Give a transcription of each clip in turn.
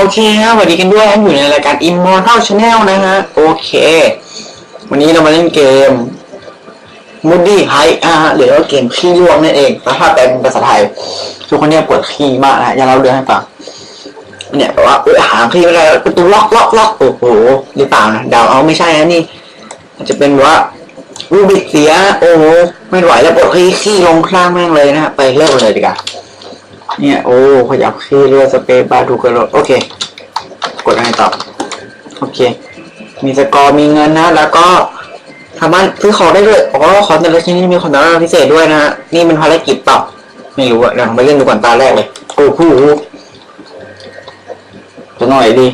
โอเคฮะสวัสดีกันด้วยฮะอยู่ในรายการ Immortal Channel นะฮะ โอเค วันนี้เรามาเล่นเกม Moody High อ่าหรือว่าเกมขี้ล่วงนั่นเองแล้วถ้าแปลเป็นภาษาไทย ทุกคนเนี่ยปวดขี้มากนะอย่าเล่าเรื่องให้ฟังเนี่ยแบบว่าเอ้ยหางขี้ไม่ได้ประตูล็อกล็อกล็อกโอ้โหหรือเปล่านะเดาเอาไม่ใช่นะนี่อาจจะเป็นว่ารูบิกเสีย โอ้โหไม่ไหวแล้วปวดขี้ขี้ลงข้างแม่งเลยนะฮะไปเริ่มเลยดีกว่า เนี่ย โอ้ ขยับขี้เรือสเปรย์บาร์ถูกกระโดดโอเค กดอะไรต่อ โอเค มีสกอร์มีเงินนะ แล้วก็สามารถซื้อของได้ด้วยอ๋อของแต่ละชิ้นนี่มีของแต่ละพิเศษด้วยนะฮะ นี่เป็นภารกิจเปล่าไม่รู้อะเดี๋ยวผมไปเล่นดูก่อนตาแรกเลย โอ้โหจะหน่อยดี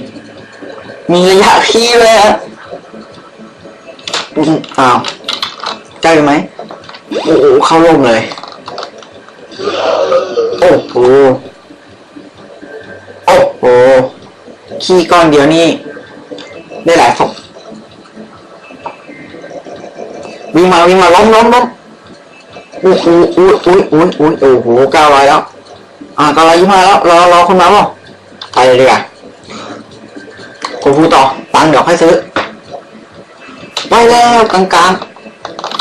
มีระยะขี้เลยอะอ้าวใกล้ไหม โอ้โหเข้าร่มเลย อ้โห โอ้โห ขี้ก้อนเดียวนี่ได้หลายศพวิ่งมาวิ่งมาล้มล้มล้มอุ้ยอุ้ยอุ้ยอุ้ยอุ้ยอุ้ยโอ้โหเก้าร้อยแล้ว อ่าเก้าร้อยยี่ห้าแล้วรอรอคนมาเปล่ไปเลยดีกว่าคุณพูต่อตังเดี๋ยวค่อยซื้อไปแล้วกลางกลาง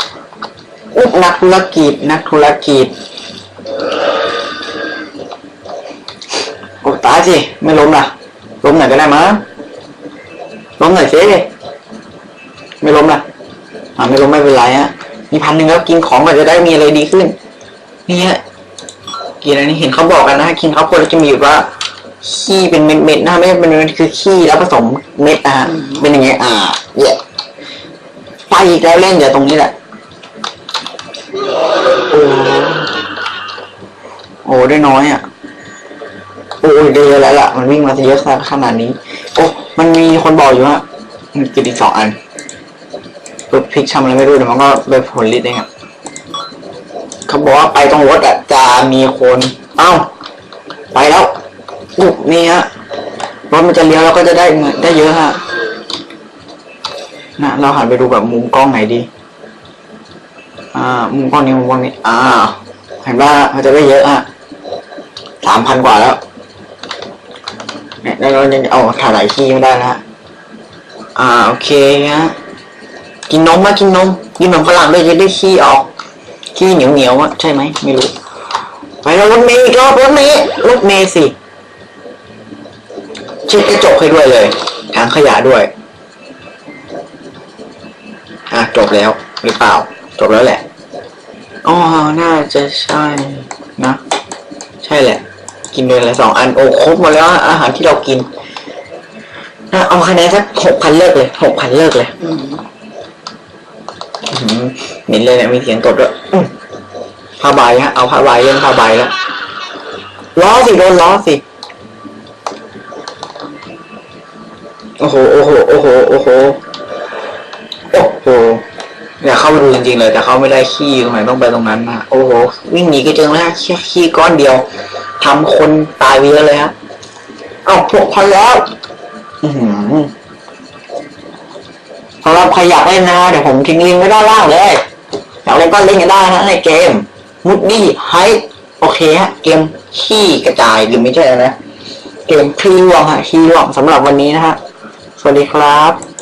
ๆอุ๊ยนักธุรกิจนักธุรกิจ โอ้ตายสิไม่ล้มล่ะล้มหน่อยก็ได้มั้งล้มหน่อยสิไม่ล้มล่ะอ่าไม่ล้มไม่เป็นไรฮะมีพันหนึ่งแล้วกินของก็จะได้มีอะไรดีขึ้นนี่ฮะกินอะไรนี่เห็นเขาบอกกันนะกินข้าวโพดแล้วจะมีแบบว่าขี้เป็นเม็ดๆนะไม่ใช่เป็นเม็ดคือขี้แล้วผสมเม็ดนะฮะเป็นอย่างเงี้ยอ่าเย่ไปอีกแล้วเล่นอย่าตรงนี้แหละโอ้โอ้ได้น้อยอะ โอ้ยได้เยอะแล้วล่ะ มันวิ่งมาเยอะขนาดนี้ โอ้มันมีคนบอกอยู่ว่ามันกินอีกสองอันปุ๊บพลิกทำอะไรไม่รู้เดี๋ยวมันก็ไปผลลิดเองอะเขาบอกว่าไปตรงรถอะจะมีคนเอ้าไปแล้วอุ๊บนี่ฮะรถมันจะเลี้ยวแล้วก็จะได้เงินได้เยอะฮะนะเราหันไปดูแบบมุมกล้องไหนดี อ่า มุมกล้องนี้มุมกล้องนี้ อ่า เห็นว่ามันจะได้เยอะฮะสามพันกว่าแล้ว แล้วเรายังเอาถ่ายหลายที่ไม่ได้นะฮะอ่าโอเคฮะกินนมมากินนมกินนมฝรั่งด้วยจะได้ขี้ออกขี้เหนียวเหนียวๆอะใช่ไหมไม่รู้ ไปแล้วรถเมย์อีกรอบรถเมย์รถเมย์สิเช็ดกระจกให้ด้วยเลยถังขยะด้วยอะจบแล้วหรือเปล่า จบแล้วแหละอ๋อน่าจะใช่นะ ใช่แหละ กินเดือนละสองอันโอ้ครบหมดแล้วอาหารที่เรากินน่าเอาคะแนนสักหกพันเลิกเลยหกพันเลิกเลยหือเห็นเลยเนี่ยมีเสียงตดด้วยผ้าใบฮะเอาผ้าใบเล่นผ้าใบแล้วล้อสิโดนล้อสิโอ้โหโอ้โหโอ้โหโอ้โหโอ้โหอยากเข้าไปดูจริงๆเลย แต่เขาไม่ได้ขี้ตรงไหนต้องไปตรงนั้นนะโอ้โหวิ่งหนีก็เจอแล้วฮะแค่ขี้ก้อนเดียว ทำคนตายไปเยอะเลยฮะเอาหกพันแล้ว อือหือสำหรับใครอยากเล่นนะเดี๋ยวผมทิ้งลิงก์ไว้ด้านล่างเลย อยากเล่นก็เล่นกันได้นะในเกม มุดดี้ไฮโอเคฮะ เกมขี้กระจายหรือไม่ใช่นะ เกมขี้ล่วงฮะขี้ล่วงสำหรับวันนี้นะฮะ สวัสดีครับ